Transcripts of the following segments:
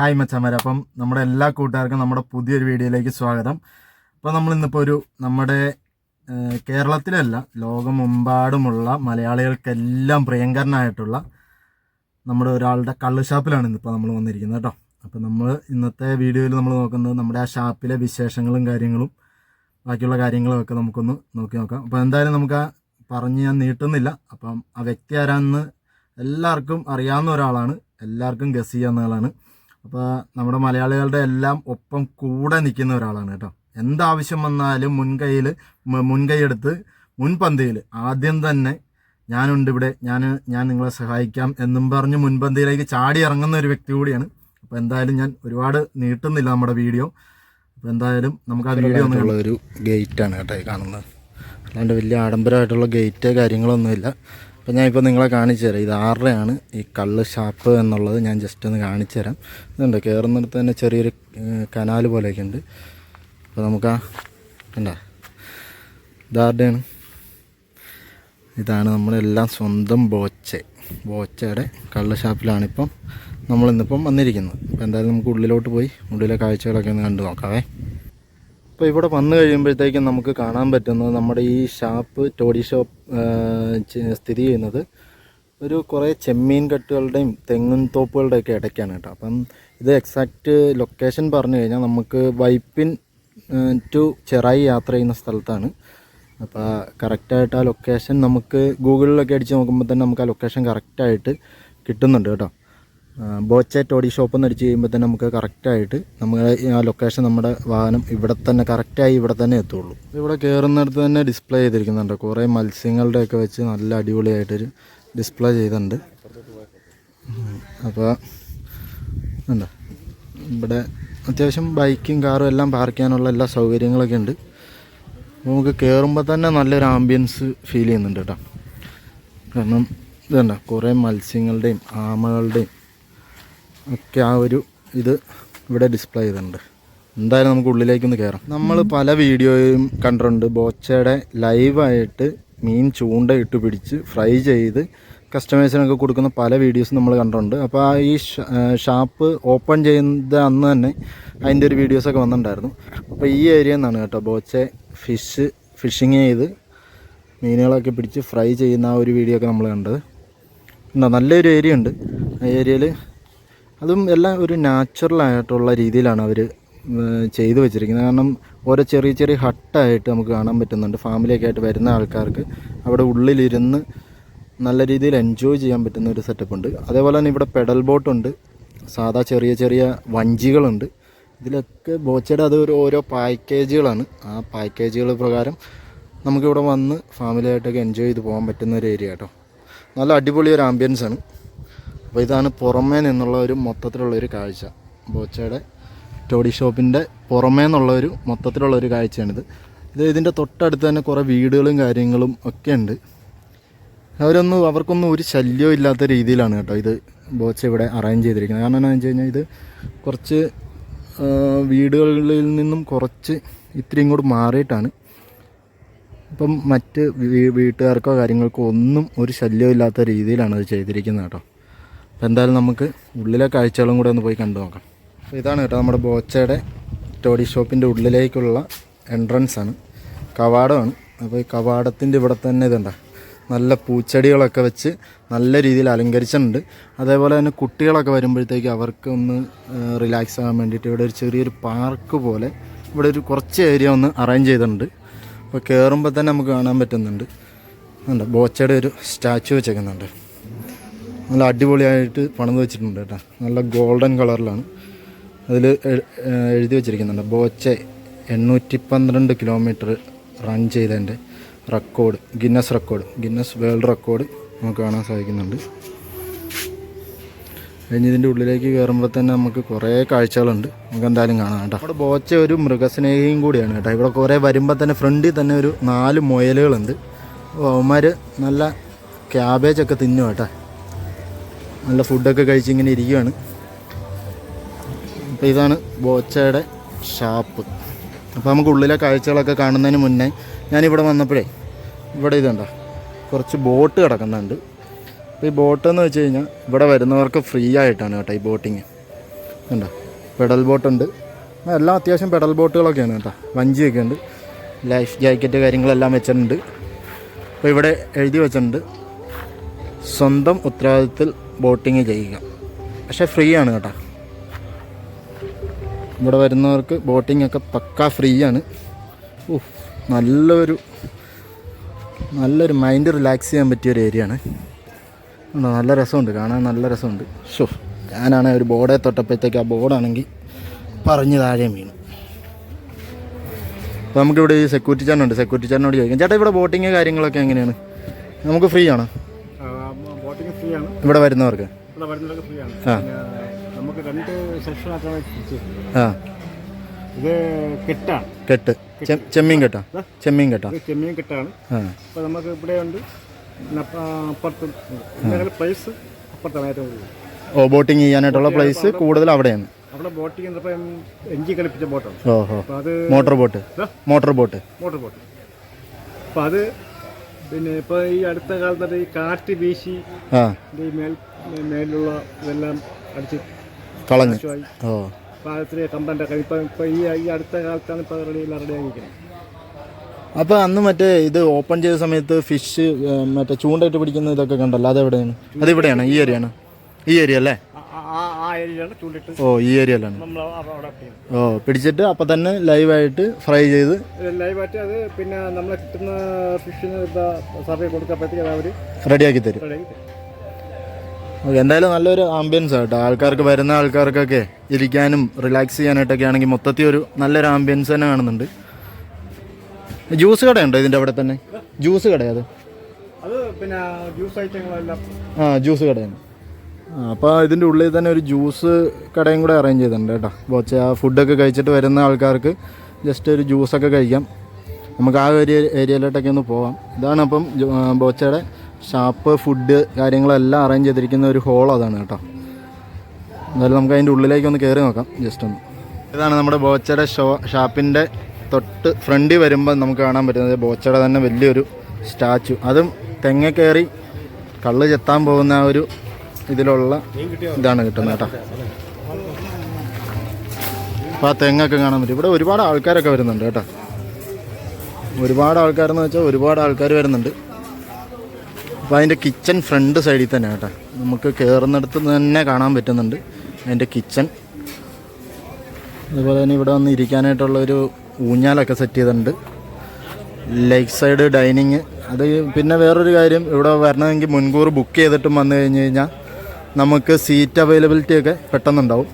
Hi മച്ചന്മാരെ അപ്പം നമ്മുടെ എല്ലാ കൂട്ടുകാർക്കും നമ്മുടെ പുതിയൊരു വീഡിയോയിലേക്ക് സ്വാഗതം. അപ്പോൾ നമ്മൾ ഇന്നിപ്പോൾ ഒരു നമ്മുടെ കേരളത്തിലല്ല ലോകമെമ്പാടുമുള്ള മലയാളികൾക്കെല്ലാം പ്രിയങ്കരനായിട്ടുള്ള നമ്മുടെ ഒരാളുടെ കള്ള് ഷാപ്പിലാണ് ഇന്നിപ്പോൾ നമ്മൾ വന്നിരിക്കുന്നത് കേട്ടോ. അപ്പോൾ നമ്മൾ ഇന്നത്തെ വീഡിയോയിൽ നമ്മൾ നോക്കുന്നത് നമ്മുടെ ആ ഷാപ്പിലെ വിശേഷങ്ങളും കാര്യങ്ങളും ബാക്കിയുള്ള കാര്യങ്ങളും ഒക്കെ നമുക്കൊന്ന് നോക്കി നോക്കാം. അപ്പോൾ എന്തായാലും നമുക്ക് ആ പറഞ്ഞ് ഞാൻ നീട്ടുന്നില്ല. അപ്പം ആ വ്യക്തി ആരാന്ന് എല്ലാവർക്കും അറിയാവുന്ന ഒരാളാണ്. എല്ലാവർക്കും ഗസ് ചെയ്യാവുന്ന ആളാണ്. അപ്പോൾ നമ്മുടെ മലയാളികളുടെ എല്ലാം ഒപ്പം കൂടെ നിൽക്കുന്ന ഒരാളാണ് കേട്ടോ. എന്താവശ്യം വന്നാലും മുൻകൈയിൽ മുൻകൈയെടുത്ത് മുൻപന്തിയിൽ ആദ്യം തന്നെ ഞാനുണ്ട് ഇവിടെ ഞാൻ ഞാൻ നിങ്ങളെ സഹായിക്കാം എന്നും പറഞ്ഞ് മുൻപന്തിയിലേക്ക് ചാടി ഇറങ്ങുന്ന ഒരു വ്യക്തി കൂടിയാണ്. അപ്പോൾ എന്തായാലും ഞാൻ ഒരുപാട് നീട്ടുന്നില്ല നമ്മുടെ വീഡിയോ. അപ്പോൾ എന്തായാലും നമുക്ക് ആ വീഡിയോ ഉള്ള ഒരു ഗേറ്റാണ് കേട്ടോ ഈ കാണുന്നത്. അല്ലാണ്ട് വലിയ ആഡംബരമായിട്ടുള്ള ഗേറ്റ് കാര്യങ്ങളൊന്നുമില്ല. അപ്പോൾ ഞാനിപ്പോൾ നിങ്ങളെ കാണിച്ചു തരാം. ഇത് ആരുടെയാണ്? ഈ കള്ള് ഷാപ്പ് എന്നുള്ളത് ഞാൻ ജസ്റ്റ് ഒന്ന് കാണിച്ചു തരാം. ഇതുണ്ട്. കയറുന്നിടത്ത് തന്നെ ചെറിയൊരു കനാൽ പോലെയൊക്കെ ഉണ്ട്. അപ്പോൾ നമുക്ക് ആ കണ്ട? ഇതാരുടെയാണ് ഇതാണ് നമ്മളെല്ലാം സ്വന്തം ബോച്ചെ. ബോച്ചയുടെ കള്ള് ഷാപ്പിലാണിപ്പം നമ്മളിന്നിപ്പം വന്നിരിക്കുന്നത്. അപ്പോൾ എന്തായാലും നമുക്ക് ഉള്ളിലോട്ട് പോയി ഉള്ളിലെ കാഴ്ചകളൊക്കെ ഒന്ന് കണ്ടു നോക്കാവേ. അപ്പോൾ ഇവിടെ വന്നു കഴിയുമ്പോഴത്തേക്കും നമുക്ക് കാണാൻ പറ്റുന്നത് നമ്മുടെ ഈ ഷാപ്പ് ടോഡി ഷോപ്പ് സ്ഥിതി ചെയ്യുന്നത് ഒരു കുറേ ചെമ്മീൻ കെട്ടുകളുടെയും തെങ്ങും തോപ്പുകളുടെയൊക്കെ ഇടയ്ക്കാണ് കേട്ടോ. അപ്പം ഇത് എക്സാക്റ്റ് ലൊക്കേഷൻ പറഞ്ഞു കഴിഞ്ഞാൽ നമുക്ക് വൈപ്പിൻ ടു ചെറായി യാത്ര ചെയ്യുന്ന സ്ഥലത്താണ്. അപ്പോൾ കറക്റ്റായിട്ട് ആ ലൊക്കേഷൻ നമുക്ക് ഗൂഗിളിലൊക്കെ അടിച്ച് നോക്കുമ്പോൾ തന്നെ നമുക്ക് ആ ലൊക്കേഷൻ കറക്റ്റായിട്ട് കിട്ടുന്നുണ്ട് കേട്ടോ. ബോച്ചെ ഓഡി ഷോപ്പ് എന്ന് അടിച്ച് കഴിയുമ്പോൾ തന്നെ നമുക്ക് കറക്റ്റായിട്ട് നമ്മൾ ആ ലൊക്കേഷൻ നമ്മുടെ വാഹനം ഇവിടെ തന്നെ കറക്റ്റായി ഇവിടെ തന്നെ എത്തുള്ളൂ. ഇവിടെ കയറുന്നിടത്ത് തന്നെ ഡിസ്പ്ലേ ചെയ്തിരിക്കുന്നുണ്ട്. കുറേ മത്സ്യങ്ങളുടെയൊക്കെ വെച്ച് നല്ല അടിപൊളിയായിട്ടൊരു ഡിസ്പ്ലേ ചെയ്തിട്ടുണ്ട്. അപ്പോൾ എന്താ ഇവിടെ അത്യാവശ്യം ബൈക്കും കാറും എല്ലാം പാർക്ക് ചെയ്യാനുള്ള എല്ലാ സൗകര്യങ്ങളൊക്കെ ഉണ്ട്. നമുക്ക് കയറുമ്പോൾ തന്നെ നല്ലൊരു ആംബിയൻസ് ഫീൽ ചെയ്യുന്നുണ്ട് കേട്ടോ. കാരണം ഇതുണ്ട? കുറേ മത്സ്യങ്ങളുടെയും ആമകളുടെയും ഒക്കെ ആ ഒരു ഇത് ഇവിടെ ഡിസ്പ്ലേ ചെയ്തിട്ടുണ്ട്. എന്തായാലും നമുക്ക് ഉള്ളിലേക്കൊന്ന് കയറാം നമ്മൾ പല വീഡിയോയും കണ്ടിട്ടുണ്ട്. ബോച്ചയുടെ ലൈവായിട്ട് മീൻ ചൂണ്ട ചൂണ്ടയിട്ട് പിടിച്ച് ഫ്രൈ ചെയ്ത് കസ്റ്റമേഴ്സിനൊക്കെ കൊടുക്കുന്ന പല വീഡിയോസും നമ്മൾ കണ്ടിട്ടുണ്ട്. അപ്പോൾ ആ ഈ ഷാപ്പ് ഓപ്പൺ ചെയ്യുന്ന അന്ന് തന്നെ അതിന്റെ ഒരു വീഡിയോസൊക്കെ വന്നിട്ടുണ്ടായിരുന്നു. അപ്പോൾ ഈ ഏരിയ നിന്നാണ് കേട്ടോ ബോച്ചെ ഫിഷ് ഫിഷിങ് ചെയ്ത് മീനുകളൊക്കെ പിടിച്ച് ഫ്രൈ ചെയ്യുന്ന ആ ഒരു വീഡിയോ ഒക്കെ നമ്മൾ കണ്ടത്. ഉണ്ടോ നല്ലൊരു ഏരിയ ഉണ്ട്. ആ ഏരിയയിൽ അതും എല്ലാം ഒരു നാച്ചുറൽ ആയിട്ടുള്ള രീതിയിലാണ് അവർ ചെയ്തു വെച്ചിരിക്കുന്നത്. കാരണം ഓരോ ചെറിയ ചെറിയ ഹട്ടായിട്ട് നമുക്ക് കാണാൻ പറ്റുന്നുണ്ട്. ഫാമിലിയൊക്കെ ആയിട്ട് വരുന്ന ആൾക്കാർക്ക് അവിടെ ഉള്ളിലിരുന്ന് നല്ല രീതിയിൽ എൻജോയ് ചെയ്യാൻ പറ്റുന്ന ഒരു സെറ്റപ്പ് ഉണ്ട്. അതേപോലെ തന്നെ ഇവിടെ പെഡൽ ബോട്ടുണ്ട് സാധാ ചെറിയ ചെറിയ വഞ്ചികളുണ്ട്. ഇതിലൊക്കെ ബോച്ചയുടെ അത് ഒരു ഓരോ പാക്കേജുകളാണ് ആ പാക്കേജുകൾ പ്രകാരം നമുക്കിവിടെ വന്ന് ഫാമിലിയായിട്ടൊക്കെ എൻജോയ് ചെയ്ത് പോകാൻ പറ്റുന്ന ഒരു ഏരിയ കേട്ടോ നല്ല അടിപൊളി ഒരു ആംബിയൻസ് ആണ്. അപ്പോൾ ഇതാണ് പുറമേ നിന്നുള്ള ഒരു മൊത്തത്തിലുള്ള ഒരു കാഴ്ച. ബോച്ചയുടെ ടോഡി ഷോപ്പിന്റെ പുറമേ നിന്നുള്ള ഒരു മൊത്തത്തിലുള്ള ഒരു കാഴ്ചയാണിത്. ഇത് ഇതിന്റെ തൊട്ടടുത്ത് തന്നെ കുറേ വീടുകളും കാര്യങ്ങളും ഒക്കെ ഉണ്ട്. അവരൊന്നും അവർക്കൊന്നും ഒരു ശല്യവും ഇല്ലാത്ത രീതിയിലാണ് കേട്ടോ ഇത് ബോച്ച ഇവിടെ അറേഞ്ച് ചെയ്തിരിക്കുന്നത്. കാരണം എന്താണെന്ന് വെച്ച് കഴിഞ്ഞാൽ ഇത് കുറച്ച് വീടുകളിൽ നിന്നും കുറച്ച് ഇത്തിരി ഇങ്ങോട്ട് മാറിയിട്ടാണ്. ഇപ്പം മറ്റ് വീട്ടുകാർക്കോ കാര്യങ്ങൾക്കോ ഒന്നും ഒരു ശല്യമില്ലാത്ത രീതിയിലാണ് അത് ചെയ്തിരിക്കുന്നത് കേട്ടോ. അപ്പോൾ എന്തായാലും നമുക്ക് ഉള്ളിലെ കാഴ്ചകളും കൂടെ ഒന്ന് പോയി കണ്ടു നോക്കാം. അപ്പോൾ ഇതാണ് കേട്ടോ നമ്മുടെ ബോച്ചയുടെ ടോഡി ഷോപ്പിന്റെ ഉള്ളിലേക്കുള്ള എൻട്രൻസ് ആണ്. കവാടമാണ്. അപ്പോൾ ഈ കവാടത്തിന്റെ ഇവിടെ തന്നെ ഇതുണ്ട? നല്ല പൂച്ചെടികളൊക്കെ വെച്ച് നല്ല രീതിയിൽ അലങ്കരിച്ചിട്ടുണ്ട്. അതേപോലെ തന്നെ കുട്ടികളൊക്കെ വരുമ്പോഴത്തേക്ക് അവർക്ക് ഒന്ന് റിലാക്സ് ആകാൻ വേണ്ടിയിട്ട് ഇവിടെ ഒരു ചെറിയൊരു പാർക്ക് പോലെ ഇവിടെ ഒരു കുറച്ച് ഏരിയ ഒന്ന് അറേഞ്ച് ചെയ്തിട്ടുണ്ട്. അപ്പോൾ കയറുമ്പോൾ തന്നെ നമുക്ക് കാണാൻ പറ്റുന്നുണ്ട്. ഉണ്ട് ബോച്ചയുടെ ഒരു സ്റ്റാച്ചു വെച്ചേക്കുന്നുണ്ട്. നല്ല അടിപൊളിയായിട്ട് പണിത് വെച്ചിട്ടുണ്ട് കേട്ടോ. നല്ല ഗോൾഡൻ കളറിലാണ്. അതിൽ എഴുതി വെച്ചിരിക്കുന്നുണ്ട്. ബോച്ചെ എണ്ണൂറ്റി പന്ത്രണ്ട് കിലോമീറ്റർ റൺ ചെയ്തതിന്റെ record Guinness record Guinness world record നമുക്ക് കാണാൻ സാധിക്കുന്നുണ്ട്. കഴിഞ്ഞ് ഇതിന്റെ ഉള്ളിലേക്ക് കയറുമ്പോൾ തന്നെ നമുക്ക് കുറേ കാഴ്ചകളുണ്ട്. നമുക്ക് എന്തായാലും കാണാം കേട്ടോ. അവിടെ ബോച്ച ഒരു മൃഗസ്നേഹിയും കൂടിയാണ് കേട്ടോ. ഇവിടെ കുറേ വരുമ്പോൾ തന്നെ ഫ്രണ്ടിൽ തന്നെ ഒരു നാല് മുയലുകളുണ്ട്. അവന്മാർ നല്ല ക്യാബേജൊക്കെ തിന്നു കേട്ടോ. നല്ല ഫുഡൊക്കെ കഴിച്ച് ഇങ്ങനെ ഇരിക്കുകയാണ് അപ്പോൾ ഇതാണ് ബോച്ചയുടെ ഷാപ്പ്. അപ്പോൾ നമുക്ക് ഉള്ളിലെ കാഴ്ചകളൊക്കെ കാണുന്നതിന് മുന്നേ ഞാനിവിടെ വന്നപ്പോഴേ ഇവിടെ ഇതുണ്ടോ കുറച്ച് ബോട്ട് കിടക്കുന്നുണ്ട്. അപ്പോൾ ഈ ബോട്ട് എന്ന് വെച്ച് കഴിഞ്ഞാൽ ഇവിടെ വരുന്നവർക്ക് ഫ്രീ ആയിട്ടാണ് കേട്ടോ ഈ ബോട്ടിങ്. ഉണ്ടോ പെഡൽ ബോട്ടുണ്ട്. എല്ലാം അത്യാവശ്യം പെഡൽ ബോട്ടുകളൊക്കെയാണ് കേട്ടോ. വഞ്ചിയൊക്കെ ഉണ്ട്. ലൈഫ് ജാക്കറ്റ് കാര്യങ്ങളെല്ലാം വെച്ചിട്ടുണ്ട്. അപ്പോൾ ഇവിടെ എഴുതി വെച്ചിട്ടുണ്ട്. സ്വന്തം ഉത്തരവാദിത്തത്തിൽ ബോട്ടിങ് ചെയ്യുക. പക്ഷേ ഫ്രീ ആണ് കേട്ടോ. ഇവിടെ വരുന്നവർക്ക് ബോട്ടിംഗ് ഒക്കെ പക്കാ ഫ്രീ ആണ് ഓ നല്ലൊരു നല്ലൊരു മൈൻഡ് റിലാക്സ് ചെയ്യാൻ പറ്റിയ ഒരു ഏരിയ ആണ് നല്ല രസമുണ്ട് കാണാൻ നല്ല രസമുണ്ട്. ഷോ ഞാനാണെങ്കിൽ ഒരു ബോർഡെ തൊട്ടപ്പോഴത്തേക്ക് ആ ബോർഡാണെങ്കിൽ പറഞ്ഞ് താഴെ വീണു. അപ്പോൾ നമുക്കിവിടെ ഈ സെക്യൂരിറ്റി ചേട്ടനുണ്ട് സെക്യൂരിറ്റി ചേട്ടനോട് ചോദിക്കാം. ചേട്ടാ ഇവിടെ ബോട്ടിങ് കാര്യങ്ങളൊക്കെ എങ്ങനെയാണ്? നമുക്ക് ഫ്രീ ആണ് ഇവിടെ വരുന്നവർക്ക്? ഇവിടെ വരുന്നവർക്ക് ഫ്രീ ആണ്. ആ. നമുക്ക് രണ്ട് സെക്ഷൻ ആ. ഇത് കെട്ടാണ്. കെട്ട്. ചെ- ചെമ്മീൻ കെട്ടാ? ചെമ്മീൻ കെട്ടാ? ഇത് ചെമ്മീൻ കെട്ടാണ്. ആ. അപ്പോൾ നമുക്ക് ഇവിടെ ഉണ്ട്. പിന്നെ അപ്പ- അപ്പുറത്തും ഞങ്ങളുടെ പ്ലേസ് അപ്പുറത്താണ് ഏറ്റവും കൂടുതൽ. ഓ ബോട്ടിങ് ചെയ്യാനായിട്ടുള്ള പ്ലേസ് കൂടുതൽ അവിടെയാണ്. അവിടെ ബോട്ടിംഗ് എന്നപ്പം എഞ്ചി കളിപ്പിച്ച ബോട്ടാണ് ഓഹോ. അപ്പോൾ അത് motor boat. Motor boat. Motor boat. അപ്പോൾ അത് പിന്നെ ഇപ്പൊ ഈ അടുത്ത കാലത്ത് ഈ കാറ്റ് വീശി ആ. മേൽ മേലിലുള്ള ഇതെല്ലാം അടിച്ച് കളഞ്ഞു. നാശമായി. ഓ. പാകത്തിന് കമ്പന്റെ ഒക്കെ ഇപ്പം ഇപ്പം ഈ ഈ അടുത്ത കാലത്താണ് ഇപ്പൊ റെഡി എല്ലാം ആയിരിക്കുന്നത് അപ്പോൾ അന്ന് മറ്റേ ഇത് ഓപ്പൺ ചെയ്ത സമയത്ത് ഫിഷ് മറ്റേ ചൂണ്ടയിട്ട് പിടിക്കുന്ന ഇതൊക്കെ കണ്ടല്ലോ. അതെവിടെയാണ്? അതിവിടെയാണ്. ഈ ഏരിയ ആണ് ഈ ഏരിയ അല്ലേ? ഏരിയയിലാണ് ചൂണ്ടിട്ട് ഓ ഈ ഏരിയയിലാണ്. നമ്മൾ അവിടെ ഓ പിടിച്ചിട്ട് അപ്പൊ തന്നെ ലൈവായിട്ട് ഫ്രൈ ചെയ്ത് ലൈവ് ലൈവായിട്ട് അത് പിന്നെ നമ്മളെ കിട്ടുന്ന ഫിഷിന് സർവേ കൊടുക്കുമ്പോഴത്തേക്ക് അത് അവർ റെഡിയാക്കി തരും. എന്തായാലും നല്ലൊരു ആംബിയൻസ് കേട്ടോ. ആൾക്കാർക്ക് വരുന്ന ആൾക്കാർക്കൊക്കെ ഇരിക്കാനും റിലാക്സ് ചെയ്യാനായിട്ടൊക്കെ ആണെങ്കിൽ മൊത്തത്തിൽ ഒരു നല്ലൊരു ആംബിയൻസ് തന്നെ കാണുന്നുണ്ട്. ജ്യൂസ് കടയുണ്ടോ ഇതിന്റെ അവിടെ തന്നെ? ജ്യൂസ് കടയത് അത്? പിന്നെ ജ്യൂസ് ഐറ്റങ്ങളെല്ലാം ആ ജ്യൂസ് കടയാണ് അപ്പോൾ ഇതിന്റെ ഉള്ളിൽ തന്നെ ഒരു ജ്യൂസ് കടയും കൂടെ അറേഞ്ച് ചെയ്തിട്ടുണ്ട് കേട്ടോ. ബോച്ച ആ ഫുഡൊക്കെ കഴിച്ചിട്ട് വരുന്ന ആൾക്കാർക്ക് ജസ്റ്റ് ഒരു ജ്യൂസൊക്കെ കഴിക്കാം. നമുക്ക് ആ ഒരു ഏരിയയിലോട്ടൊക്കെ ഒന്ന് പോവാം. ഇതാണ് അപ്പം ബോച്ചയുടെ ഷാപ്പ് ഫുഡ് കാര്യങ്ങളെല്ലാം അറേഞ്ച് ചെയ്തിരിക്കുന്ന ഒരു ഹോൾ അതാണ് കേട്ടോ. എന്തായാലും നമുക്ക് അതിന്റെ ഉള്ളിലേക്ക് ഒന്ന് കയറി നോക്കാം. ജസ്റ്റ് ഒന്ന്. ഇതാണ് നമ്മുടെ ബോച്ചയുടെ ഷോ ഷാപ്പിന്റെ തൊട്ട് ഫ്രണ്ടിൽ വരുമ്പോൾ നമുക്ക് കാണാൻ പറ്റുന്നത് ബോച്ചയുടെ തന്നെ വലിയൊരു സ്റ്റാച്ചു. അതും തെങ്ങ കയറി കള്ള് ചെത്താൻ പോകുന്ന ആ ഒരു ഇതിലുള്ള ഇതാണ് കിട്ടുന്നത് കേട്ടോ. അപ്പോൾ ആ തെങ്ങൊക്കെ കാണാൻ പറ്റും. ഇവിടെ ഒരുപാട് ആൾക്കാരൊക്കെ വരുന്നുണ്ട് കേട്ടോ. ഒരുപാട് ആൾക്കാരെന്ന് വെച്ചാൽ ഒരുപാട് ആൾക്കാർ വരുന്നുണ്ട്. അപ്പോൾ അതിന്റെ കിച്ചൺ ഫ്രണ്ട് സൈഡിൽ തന്നെ കേട്ടോ. നമുക്ക് കയറുന്നിടത്ത് തന്നെ കാണാൻ പറ്റുന്നുണ്ട് അതിന്റെ കിച്ചൺ അതുപോലെ തന്നെ ഇവിടെ വന്ന് ഇരിക്കാനായിട്ടുള്ള ഒരു ഊഞ്ഞാലൊക്കെ സെറ്റ് ചെയ്തിട്ടുണ്ട്. ലെഗ് സൈഡ് ഡൈനിങ് അത് പിന്നെ വേറൊരു കാര്യം ഇവിടെ വരണമെങ്കിൽ മുൻകൂർ ബുക്ക് ചെയ്തിട്ടും വന്നു കഴിഞ്ഞ് കഴിഞ്ഞാൽ നമുക്ക് സീറ്റ് അവൈലബിലിറ്റി ഒക്കെ പെട്ടെന്നുണ്ടാവും.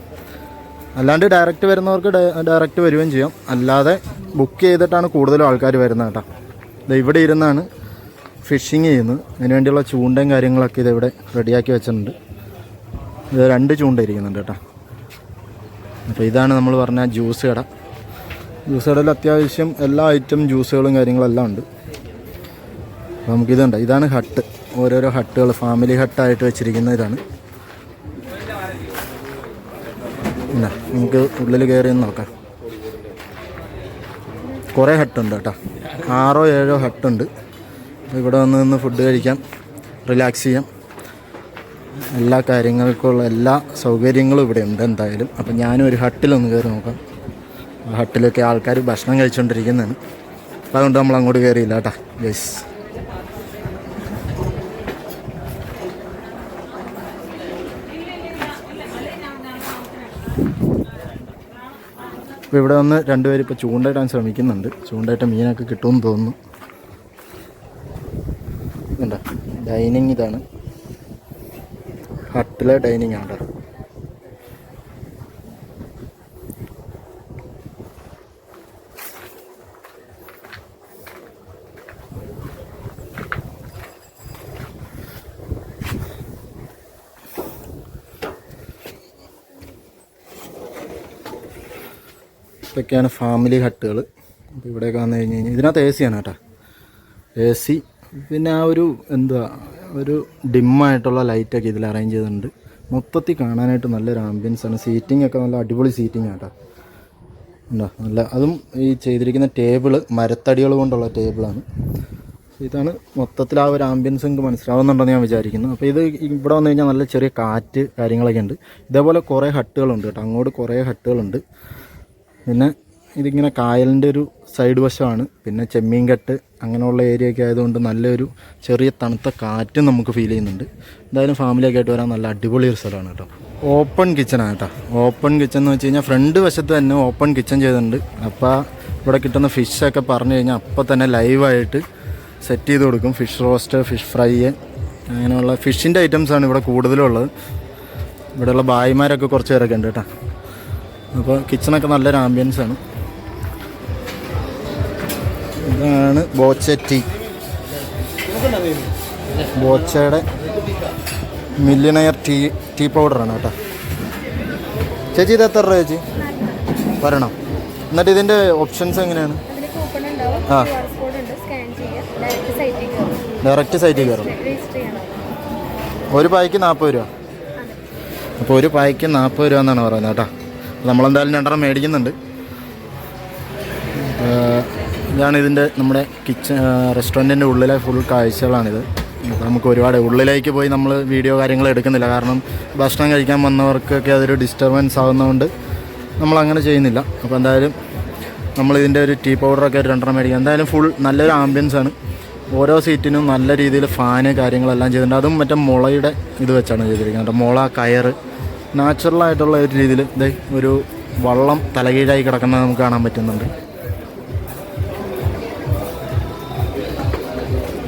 അല്ലാണ്ട് ഡയറക്റ്റ് വരുന്നവർക്ക് ഡയറക്റ്റ് വരികയും ചെയ്യാം. അല്ലാതെ ബുക്ക് ചെയ്തിട്ടാണ് കൂടുതലും ആൾക്കാർ വരുന്നത് കേട്ടോ. ഇത് ഇവിടെ ഇരുന്നാണ് ഫിഷിങ് ചെയ്യുന്നത്. അതിന് വേണ്ടിയുള്ള ചൂണ്ടയും കാര്യങ്ങളൊക്കെ ഇതിവിടെ റെഡിയാക്കി വെച്ചിട്ടുണ്ട്. ഇത് രണ്ട് ചൂണ്ട ഇരിക്കുന്നുണ്ട് കേട്ടോ. അപ്പോൾ ഇതാണ് നമ്മൾ പറഞ്ഞ ജ്യൂസ് കട. ജ്യൂസ് കടയിൽ അത്യാവശ്യം എല്ലാ ഐറ്റം ജ്യൂസുകളും കാര്യങ്ങളെല്ലാം ഉണ്ട്. നമുക്കിതുണ്ട്. ഇതാണ് ഹട്ട് ഓരോരോ ഹട്ടുകൾ ഫാമിലി ഹട്ടായിട്ട് വെച്ചിരിക്കുന്ന ഇതാണ്. നമുക്ക് ഉള്ളിൽ കയറി നോക്കാം. കുറേ ഹട്ടുണ്ട് കേട്ടോ. ആറോ ഏഴോ ഹട്ടുണ്ട് ഇവിടെ വന്ന് നിന്ന് ഫുഡ് കഴിക്കാം റിലാക്സ് ചെയ്യാം. എല്ലാ കാര്യങ്ങൾക്കുള്ള എല്ലാ സൗകര്യങ്ങളും ഇവിടെ ഉണ്ട് എന്തായാലും. അപ്പം ഞാനും ഒരു ഹട്ടിലൊന്ന് കയറി നോക്കാം. ഹട്ടിലൊക്കെ ആൾക്കാർ ഭക്ഷണം കഴിച്ചുകൊണ്ടിരിക്കുന്നതാണ് അതുകൊണ്ട് നമ്മൾ അങ്ങോട്ട് കയറിയില്ല കേട്ടോ ഗൈസ് ഇപ്പോൾ ഇവിടെ വന്ന് രണ്ടുപേരും ഇപ്പോൾ ചൂണ്ടയിടാൻ ശ്രമിക്കുന്നുണ്ട്. ചൂണ്ടയിട്ട മീനൊക്കെ കിട്ടുമെന്ന് തോന്നുന്നു. എന്താ ഡൈനിങ് ഇതാണ്. ഹട്ടിലെ ഡൈനിങ് ആണ് കേട്ടോ. ഇതൊക്കെയാണ് ഫാമിലി ഹട്ടുകൾ അപ്പോൾ ഇവിടെയൊക്കെ വന്നു കഴിഞ്ഞ് കഴിഞ്ഞാൽ ഇതിനകത്ത് എ സിയാണ് കേട്ടോ. എ സി പിന്നെ ആ ഒരു എന്താ ഒരു ഡിമ്മായിട്ടുള്ള ലൈറ്റൊക്കെ ഇതിൽ അറേഞ്ച് ചെയ്തിട്ടുണ്ട്. മൊത്തത്തിൽ കാണാനായിട്ട് നല്ലൊരു ആംബിയൻസ് ആണ്. സീറ്റിംഗ് ഒക്കെ നല്ല അടിപൊളി സീറ്റിംഗ് ആട്ടോ ഉണ്ടോ? നല്ല അതും ഈ ചെയ്തിരിക്കുന്ന ടേബിൾ മരത്തടികൾ കൊണ്ടുള്ള ടേബിളാണ് ഇതാണ് മൊത്തത്തിൽ ആ ഒരു ആംബിയൻസ് നിങ്ങൾക്ക് മനസ്സിലാവുന്നുണ്ടെന്ന് ഞാൻ വിചാരിക്കുന്നു. അപ്പോൾ ഇത് ഇവിടെ വന്നു കഴിഞ്ഞാൽ നല്ല ചെറിയ കാറ്റ് കാര്യങ്ങളൊക്കെ ഉണ്ട്. ഇതേപോലെ കുറേ ഹട്ടുകളുണ്ട് കേട്ടോ. അങ്ങോട്ട് കുറേ ഹട്ടുകളുണ്ട്. പിന്നെ ഇതിങ്ങനെ കായലിന്റെ ഒരു സൈഡ് വശമാണ്. പിന്നെ ചെമ്മീൻ കെട്ട് അങ്ങനെയുള്ള ഏരിയ ഒക്കെ ആയതുകൊണ്ട് നല്ലൊരു ചെറിയ തണുത്ത കാറ്റും നമുക്ക് ഫീൽ ചെയ്യുന്നുണ്ട്. എന്തായാലും ഫാമിലിയൊക്കെ ആയിട്ട് വരാൻ നല്ല അടിപൊളി ഒരു സ്ഥലമാണ് കേട്ടോ. ഓപ്പൺ കിച്ചണാണ് കേട്ടോ. ഓപ്പൺ കിച്ചൺ എന്ന് വെച്ച് കഴിഞ്ഞാൽ ഫ്രണ്ട് വശത്ത് തന്നെ ഓപ്പൺ കിച്ചൺ ചെയ്തിട്ടുണ്ട്. അപ്പോൾ ഇവിടെ കിട്ടുന്ന ഫിഷൊക്കെ പറഞ്ഞു കഴിഞ്ഞാൽ അപ്പോൾ തന്നെ ലൈവായിട്ട് സെറ്റ് ചെയ്ത് കൊടുക്കും. ഫിഷ് റോസ്റ്റ് ഫിഷ് ഫ്രൈ അങ്ങനെയുള്ള ഫിഷിന്റെ ഐറ്റംസാണ് ഇവിടെ കൂടുതലുള്ളത്. ഇവിടെയുള്ള ബായിമാരൊക്കെ കുറച്ച് പേരൊക്കെ ഉണ്ട് കേട്ടോ. അപ്പോൾ കിച്ചണൊക്കെ നല്ലൊരു ആംബിയൻസ് ആണ്. ഇതാണ് ബോച്ച ടീ ബോച്ചയുടെ മില്ലിനയർ ടീ ടീ പൗഡറാണ് കേട്ടോ. ചേച്ചി ഇത് എത്ര രൂപ ചേച്ചി? വരണം എന്നിട്ട് ഇതിന്റെ ഓപ്ഷൻസ് എങ്ങനെയാണ്? ആ. ഡയറക്റ്റ് സൈറ്റിൽ കയറും ഒരു പായ്ക്ക് നാൽപ്പത് രൂപ. അപ്പോൾ ഒരു പായ്ക്ക് നാൽപ്പത് രൂപ എന്നാണ് പറയുന്നത് കേട്ടോ. നമ്മളെന്തായാലും രണ്ടെണ്ണം മേടിക്കുന്നുണ്ട്. ഇതാണ് ഇതിന്റെ നമ്മുടെ കിച്ചൺ റെസ്റ്റോറന്റിന്റെ ഉള്ളിലെ ഫുൾ കാഴ്ചകളാണിത്. നമുക്ക് ഒരുപാട് ഉള്ളിലേക്ക് പോയി നമ്മൾ വീഡിയോ കാര്യങ്ങൾ എടുക്കുന്നില്ല. കാരണം ഭക്ഷണം കഴിക്കാൻ വന്നവർക്കൊക്കെ അതൊരു ഡിസ്റ്റർബൻസ് ആകുന്നതുകൊണ്ട് നമ്മൾ അങ്ങനെ ചെയ്യുന്നില്ല. അപ്പോൾ എന്തായാലും നമ്മൾ ഇതിന്റെ ഒരു ടീ പൗഡറൊക്കെ ഒരു രണ്ടെണ്ണം മേടിക്കുക എന്തായാലും ഫുൾ നല്ലൊരു ആംബിയൻസ് ആണ്. ഓരോ സീറ്റിനും നല്ല രീതിയിൽ ഫാന് കാര്യങ്ങളെല്ലാം ചെയ്തിട്ടുണ്ട്. അതും മറ്റേ മുളയുടെ ഇത് വെച്ചാണ് ചെയ്തിരിക്കുന്നത്. മുള കയറ് നാച്ചുറലായിട്ടുള്ള ഒരു രീതിയിൽ ഇതേ ഒരു വള്ളം തലകീഴായി കിടക്കുന്നത് നമുക്ക് കാണാൻ പറ്റുന്നുണ്ട്.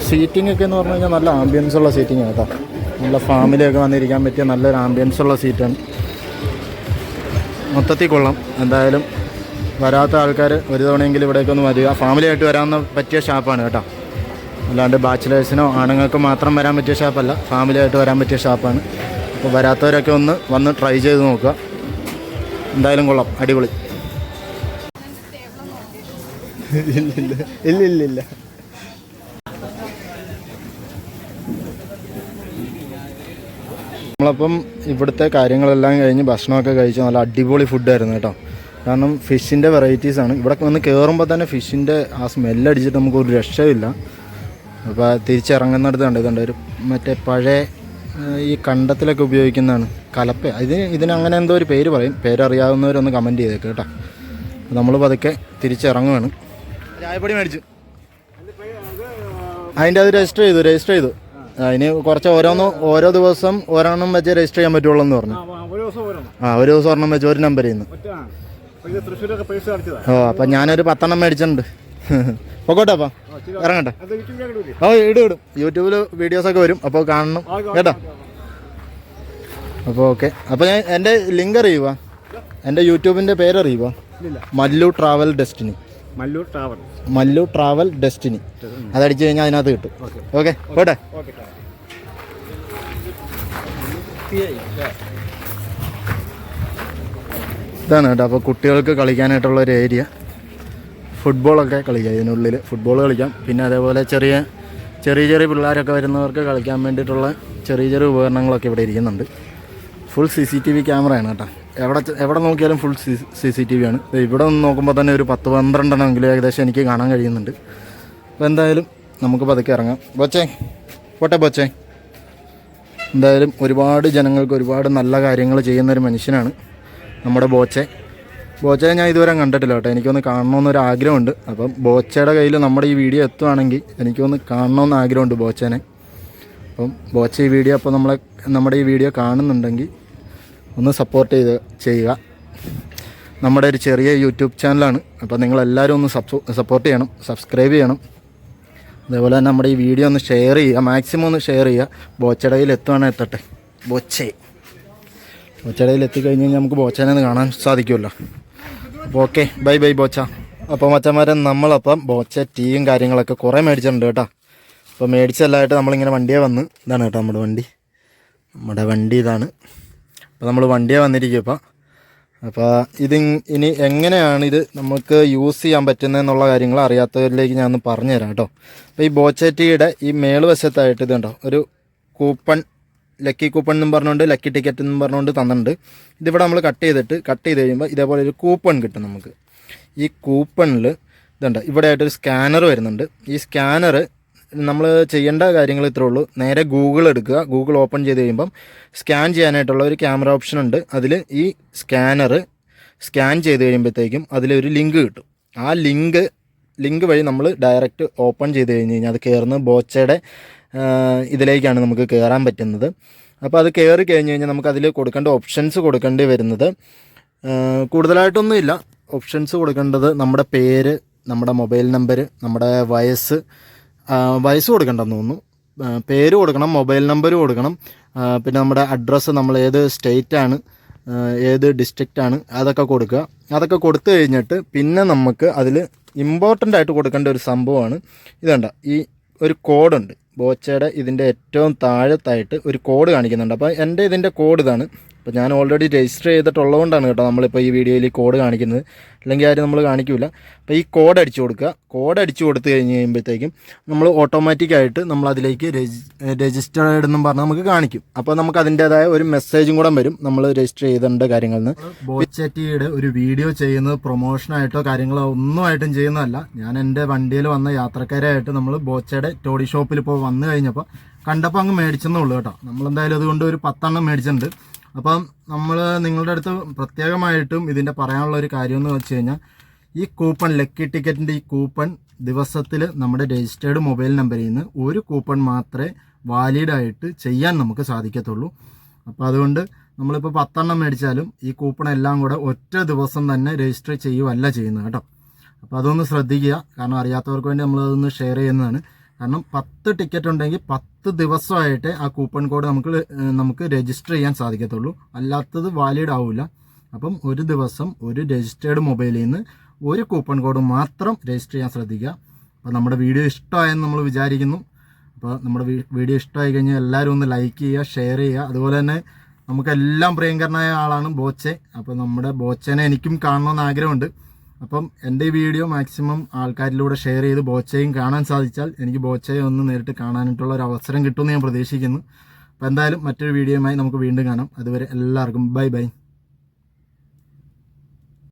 സീറ്റിംഗ് ഒക്കെ എന്ന് പറഞ്ഞു കഴിഞ്ഞാൽ നല്ല ആംബിയൻസ് ഉള്ള സീറ്റിംഗ് കേട്ടോ. നല്ല ഫാമിലിയൊക്കെ വന്നിരിക്കാൻ പറ്റിയ നല്ലൊരു ആംബിയൻസ് ഉള്ള സീറ്റാണ് മൊത്തത്തിൽ കൊള്ളാം. എന്തായാലും വരാത്ത ആൾക്കാർ ഒരു തവണയെങ്കിലും ഇവിടേക്ക് ഒന്ന് വരിക. ഫാമിലിയായിട്ട് വരാൻ പറ്റിയ ഷാപ്പാണ് കേട്ടോ. അല്ലാണ്ട് ബാച്ചിലേഴ്സിനോ ആണുങ്ങൾക്ക് മാത്രം വരാൻ പറ്റിയ ഷാപ്പല്ല ഫാമിലിയായിട്ട് വരാൻ പറ്റിയ ഷാപ്പാണ് അപ്പോൾ വരാത്തവരൊക്കെ ഒന്ന് വന്ന് ട്രൈ ചെയ്ത് നോക്കുക. എന്തായാലും കൊള്ളാം. അടിപൊളി. ഇല്ല ഇല്ല ഇല്ല നമ്മളപ്പം ഇവിടുത്തെ കാര്യങ്ങളെല്ലാം കഴിഞ്ഞ് ഭക്ഷണമൊക്കെ കഴിച്ച് നല്ല അടിപൊളി ഫുഡായിരുന്നു കേട്ടോ. കാരണം ഫിഷിന്റെ വെറൈറ്റീസ് ആണ്. ഇവിടെ വന്ന് കയറുമ്പോൾ തന്നെ ഫിഷിന്റെ ആ സ്മെല്ലടിച്ചിട്ട് നമുക്ക് ഒരു രക്ഷയില്ല അപ്പോൾ തിരിച്ചിറങ്ങുന്നിടത്ത് കണ്ട് ഇതുണ്ട് ഒരു മറ്റേ പഴയ ഈ കണ്ടത്തിലൊക്കെ ഉപയോഗിക്കുന്നതാണ്. കലപ്പ. ഇത് ഇതിനങ്ങനെ എന്തോ ഒരു പേര് പറയും. പേരറിയാവുന്നവരൊന്ന് കമന്റ് ചെയ്തേക്ക് കേട്ടോ. നമ്മൾ പതുക്കെ തിരിച്ചിറങ്ങുകയാണ് ചായപ്പൊടി മേടിച്ചു. അതിന്റെ അത് രജിസ്റ്റർ ചെയ്തു രജിസ്റ്റർ ചെയ്തു. അതിന് കുറച്ച് ഓരോന്നും ഓരോ ദിവസം ഓരോന്നും വെച്ച് രജിസ്റ്റർ ചെയ്യാൻ പറ്റുള്ളൂ എന്ന് പറഞ്ഞു. ആ, ഒരു ദിവസം ഒരെണ്ണം. വെച്ച് ഒരു നമ്പർ ചെയ്യുന്നു. ഓ അപ്പം ഞാനൊരു പത്തെണ്ണം മേടിച്ചിട്ടുണ്ട്. പൊക്കോട്ടെ അപ്പം. ഇറങ്ങട്ടെ. ഓ ഇടും ഇടും. യൂട്യൂബിൽ വീഡിയോസൊക്കെ വരും. അപ്പോൾ കാണണം. കേട്ടോ? അപ്പോൾ ഓക്കെ അപ്പോൾ ഞാൻ എന്റെ ലിങ്ക് അറിയുവാ? എന്റെ യൂട്യൂബിന്റെ പേര് ഇല്ല Mallu travel destiny Mallu travel Mallu travel destiny അതടിച്ച് കഴിഞ്ഞാൽ അതിനകത്ത് കിട്ടും. ഓക്കെ. പോട്ടെ? ഇതാണ് കേട്ടോ. അപ്പോൾ കുട്ടികൾക്ക് കളിക്കാനായിട്ടുള്ള ഒരു ഏരിയ ഫുട്ബോളൊക്കെ കളിക്കാം. ഇതിനുള്ളിൽ ഫുട്ബോൾ കളിക്കാം. പിന്നെ അതേപോലെ ചെറിയ ചെറിയ ചെറിയ പിള്ളേരൊക്കെ വരുന്നവർക്ക് കളിക്കാൻ വേണ്ടിയിട്ടുള്ള ചെറിയ ചെറിയ ഉപകരണങ്ങളൊക്കെ ഇവിടെ ഇരിക്കുന്നുണ്ട്. Full C C T V ക്യാമറയാണ് കേട്ടോ. എവിടെ എവിടെ നോക്കിയാലും full C C T V ആണ്. ഇവിടെ നിന്ന് നോക്കുമ്പോൾ തന്നെ ഒരു പത്ത് പന്ത്രണ്ടെണ്ണമെങ്കിലും ഏകദേശം എനിക്ക് കാണാൻ കഴിയുന്നുണ്ട്. അപ്പോൾ എന്തായാലും നമുക്ക് പതുക്കെ ഇറങ്ങാം. ബോച്ചേ പോട്ടെ ബോച്ചേ. എന്തായാലും ഒരുപാട് ജനങ്ങൾക്ക് ഒരുപാട് നല്ല കാര്യങ്ങൾ ചെയ്യുന്നൊരു മനുഷ്യനാണ് നമ്മുടെ ബോച്ചെ. ബോച്ചയെ ഞാൻ ഇതുവരെ കണ്ടിട്ടില്ല കേട്ടോ. എനിക്കൊന്ന് കാണണമെന്നൊരു ആഗ്രഹമുണ്ട്. അപ്പം ബോച്ചയുടെ കയ്യിൽ നമ്മുടെ ഈ വീഡിയോ എത്തുവാണെങ്കിൽ എനിക്കൊന്ന് കാണണമെന്ന് ആഗ്രഹമുണ്ട് ബോച്ചേനെ. അപ്പം ബോച്ച ഈ വീഡിയോ അപ്പോൾ നമ്മളെ നമ്മുടെ ഈ വീഡിയോ കാണുന്നുണ്ടെങ്കിൽ ഒന്ന് സപ്പോർട്ട് ചെയ്ത് ചെയ്യുക. നമ്മുടെ ഒരു ചെറിയ യൂട്യൂബ് ചാനലാണ്. അപ്പോൾ നിങ്ങളെല്ലാവരും ഒന്ന് സപ്പോർട്ട് ചെയ്യണം സബ്സ്ക്രൈബ് ചെയ്യണം. അതേപോലെ തന്നെ നമ്മുടെ ഈ വീഡിയോ ഒന്ന് ഷെയർ ചെയ്യുക. മാക്സിമം ഒന്ന് ഷെയർ ചെയ്യുക. ബോച്ചയുടെ കയ്യിൽ എത്തുവാണെങ്കിൽ എത്തട്ടെ. ബോച്ചേ. ബോച്ചയുടെ കയ്യിൽ എത്തിക്കഴിഞ്ഞ് കഴിഞ്ഞാൽ നമുക്ക് ബോച്ചേനെ കാണാൻ സാധിക്കുമല്ലോ. Okay bye bye Boche. അപ്പോൾ മച്ചന്മാരെ നമ്മളപ്പം ബോച്ച ടീയും കാര്യങ്ങളൊക്കെ കുറേ മേടിച്ചിട്ടുണ്ട് കേട്ടോ. അപ്പോൾ മേടിച്ചല്ലായിട്ട് നമ്മളിങ്ങനെ വണ്ടിയെ വന്ന് ഇതാണ് കേട്ടോ നമ്മുടെ വണ്ടി. നമ്മുടെ വണ്ടി ഇതാണ്. അപ്പോൾ നമ്മൾ വണ്ടിയെ വന്നിരിക്കും ഇപ്പം. അപ്പോൾ ഇത് ഇനി എങ്ങനെയാണ് ഇത് നമുക്ക് യൂസ് ചെയ്യാൻ പറ്റുന്നതെന്നുള്ള കാര്യങ്ങൾ അറിയാത്തവരിലേക്ക് ഞാൻ ഒന്ന് പറഞ്ഞുതരാം കേട്ടോ. അപ്പോൾ ഈ ബോച്ചറ്റിയുടെ ഈ മേളുവശത്തായിട്ട് ഇത് കണ്ടോ ഒരു കൂപ്പൺ ലക്കി കൂപ്പൺ എന്നും പറഞ്ഞുകൊണ്ട് ലക്കി ടിക്കറ്റ് എന്നും പറഞ്ഞുകൊണ്ട് തന്നിട്ടുണ്ട്. ഇതിവിടെ നമ്മൾ കട്ട് ചെയ്തിട്ട് കട്ട് ചെയ്ത് കഴിയുമ്പോൾ ഇതേപോലെ ഒരു കൂപ്പൺ കിട്ടും നമുക്ക്. ഈ കൂപ്പണിൽ ഇതുണ്ട്. ഇവിടെ ആയിട്ടൊരു സ്കാനർ വരുന്നുണ്ട്. ഈ സ്കാനർ നമ്മൾ ചെയ്യേണ്ട കാര്യങ്ങൾ ഇത്രേ ഉള്ളൂ. നേരെ ഗൂഗിൾ എടുക്കുക. ഗൂഗിൾ ഓപ്പൺ ചെയ്ത് കഴിയുമ്പം സ്കാൻ ചെയ്യാനായിട്ടുള്ള ഒരു ക്യാമറ ഓപ്ഷൻ ഉണ്ട്. അതിൽ ഈ സ്കാനർ സ്കാൻ ചെയ്ത് കഴിയുമ്പോഴത്തേക്കും അതിലൊരു ലിങ്ക് കിട്ടും. ആ ലിങ്ക് ലിങ്ക് വഴി നമ്മൾ ഡയറക്റ്റ് ഓപ്പൺ ചെയ്ത് കഴിഞ്ഞ് കഴിഞ്ഞാൽ അത് കയറുന്ന ബോച്ചയുടെ ഇതിലേക്കാണ് നമുക്ക് കയറാൻ പറ്റുന്നത്. അപ്പോൾ അത് കയറി കഴിഞ്ഞ് കഴിഞ്ഞാൽ നമുക്ക് അതിൽ കൊടുക്കേണ്ട ഓപ്ഷൻസ് കൊടുക്കേണ്ടി വരുന്നത്. കൂടുതലായിട്ടൊന്നുമില്ല ഓപ്ഷൻസ് കൊടുക്കേണ്ടത് നമ്മുടെ പേര് നമ്മുടെ മൊബൈൽ നമ്പർ നമ്മുടെ വയസ്സ്. വയസ്സ് കൊടുക്കേണ്ടെന്ന് തോന്നുന്നു. പേര് കൊടുക്കണം മൊബൈൽ നമ്പർ കൊടുക്കണം. പിന്നെ നമ്മുടെ അഡ്രസ്സ് നമ്മൾ ഏത് സ്റ്റേറ്റ് ആണ് ഏത് ഡിസ്ട്രിക്റ്റ് ആണ് അതൊക്കെ കൊടുക്കുക. അതൊക്കെ കൊടുത്തു കഴിഞ്ഞിട്ട് പിന്നെ നമുക്ക് അതിൽ ഇമ്പോർട്ടന്റ് ആയിട്ട് കൊടുക്കേണ്ട ഒരു സംഭവമാണ്. ഇതുണ്ട ഈ ഒരു കോഡുണ്ട് ബോച്ചയുടെ ഇതിന്റെ ഏറ്റവും താഴത്തായിട്ട് ഒരു കോഡ് കാണിക്കുന്നുണ്ട്. അപ്പോൾ എന്റെ ഇതിന്റെ കോഡ് ഇതാണ്. അപ്പോൾ ഞാൻ ഓൾറെഡി രജിസ്റ്റർ ചെയ്തിട്ടുള്ളതുകൊണ്ടാണ് കേട്ടോ നമ്മളിപ്പോൾ ഈ വീഡിയോയിൽ കോഡ് കാണിക്കുന്നത്. അല്ലെങ്കിൽ ആരും നമ്മൾ കാണിക്കില്ല അപ്പോൾ ഈ കോഡ് അടിച്ചു കൊടുക്കുക. കോഡ് അടിച്ചു കൊടുത്തു കഴിഞ്ഞ് കഴിയുമ്പോഴത്തേക്കും നമ്മൾ ഓട്ടോമാറ്റിക്കായിട്ട് നമ്മൾ അതിലേക്ക് രജിസ്റ്റേർഡ് എന്നും പറഞ്ഞ് നമുക്ക് കാണിക്കും. അപ്പോൾ നമുക്ക് അതിന്റെതായ ഒരു മെസ്സേജും കൂടെ വരും. നമ്മൾ രജിസ്റ്റർ ചെയ്തേണ്ട കാര്യങ്ങളിൽ നിന്ന്. ബോച്ചറ്റിയുടെ ഒരു വീഡിയോ ചെയ്യുന്നത് പ്രൊമോഷനായിട്ടോ കാര്യങ്ങളോ ഒന്നുമായിട്ടും ചെയ്യുന്നതല്ല. ഞാൻ എന്റെ വണ്ടിയിൽ വന്ന യാത്രക്കാരായിട്ട് നമ്മൾ ബോച്ചയുടെ ടോഡി ഷോപ്പിൽ ഇപ്പോൾ വന്നു കഴിഞ്ഞപ്പോൾ കണ്ടപ്പോൾ അങ്ങ് മേടിച്ചെന്നുള്ളൂ കേട്ടോ. നമ്മളെന്തായാലും അതുകൊണ്ട് ഒരു പത്തെണ്ണം മേടിച്ചിട്ടുണ്ട്. അപ്പം നമ്മൾ നിങ്ങളുടെ അടുത്ത് പ്രത്യേകമായിട്ടും ഇതിന്റെ പറയാനുള്ള ഒരു കാര്യം എന്ന് വെച്ച് കഴിഞ്ഞാൽ ഈ കൂപ്പൺ ലക്കി ടിക്കറ്റിന്റെ ഈ കൂപ്പൺ ദിവസത്തിൽ നമ്മുടെ രജിസ്റ്റേർഡ് മൊബൈൽ നമ്പറിൽ നിന്ന് ഒരു കൂപ്പൺ മാത്രമേ വാലിഡായിട്ട് ചെയ്യാൻ നമുക്ക് സാധിക്കത്തുള്ളൂ. അപ്പോൾ അതുകൊണ്ട് നമ്മളിപ്പോൾ പത്തെണ്ണം മേടിച്ചാലും ഈ കൂപ്പൺ എല്ലാം കൂടെ ഒറ്റ ദിവസം തന്നെ രജിസ്റ്റർ ചെയ്യുകയല്ല ചെയ്യുന്നത് കേട്ടോ. അപ്പോൾ അതൊന്ന് ശ്രദ്ധിക്കുക. കാരണം അറിയാത്തവർക്ക് വേണ്ടി നമ്മളതൊന്ന് ഷെയർ ചെയ്യുന്നതാണ്. കാരണം പത്ത് ടിക്കറ്റ് ഉണ്ടെങ്കിൽ പത്ത് ദിവസമായിട്ട് ആ കൂപ്പൺ കോഡ് നമുക്ക് നമുക്ക് രജിസ്റ്റർ ചെയ്യാൻ സാധിക്കത്തുള്ളൂ. അല്ലാത്തത് വാലിഡ് ആവില്ല അപ്പം ഒരു ദിവസം ഒരു രജിസ്റ്റേർഡ് മൊബൈലിൽ നിന്ന് ഒരു കൂപ്പൺ കോഡ് മാത്രം രജിസ്റ്റർ ചെയ്യാൻ ശ്രദ്ധിക്കുക. അപ്പോൾ നമ്മുടെ വീഡിയോ ഇഷ്ടമായെന്ന് നമ്മൾ വിചാരിക്കുന്നു. അപ്പോൾ നമ്മുടെ വീഡിയോ ഇഷ്ടമായി കഴിഞ്ഞാൽ എല്ലാവരും ഒന്ന് ലൈക്ക് ചെയ്യുക ഷെയർ ചെയ്യുക. അതുപോലെ തന്നെ നമുക്കെല്ലാം പ്രിയങ്കരനായ ആളാണ് ബോച്ചെ. അപ്പോൾ നമ്മുടെ ബോച്ചനെ എനിക്കും കാണണമെന്ന് ആഗ്രഹമുണ്ട്. അപ്പം എന്റെ വീഡിയോ മാക്സിമം ആൾക്കാരിലൂടെ ഷെയർ ചെയ്ത് ബോച്ചയും കാണാൻ സാധിച്ചാൽ എനിക്ക് ബോച്ചയെ ഒന്ന് നേരിട്ട് കാണാനായിട്ടുള്ള ഒരു അവസരം കിട്ടുമെന്ന് ഞാൻ പ്രതീക്ഷിക്കുന്നു. അപ്പോൾ എന്തായാലും മറ്റൊരു വീഡിയോയുമായി നമുക്ക് വീണ്ടും കാണാം. അതുവരെ എല്ലാവർക്കും ബൈ ബൈ.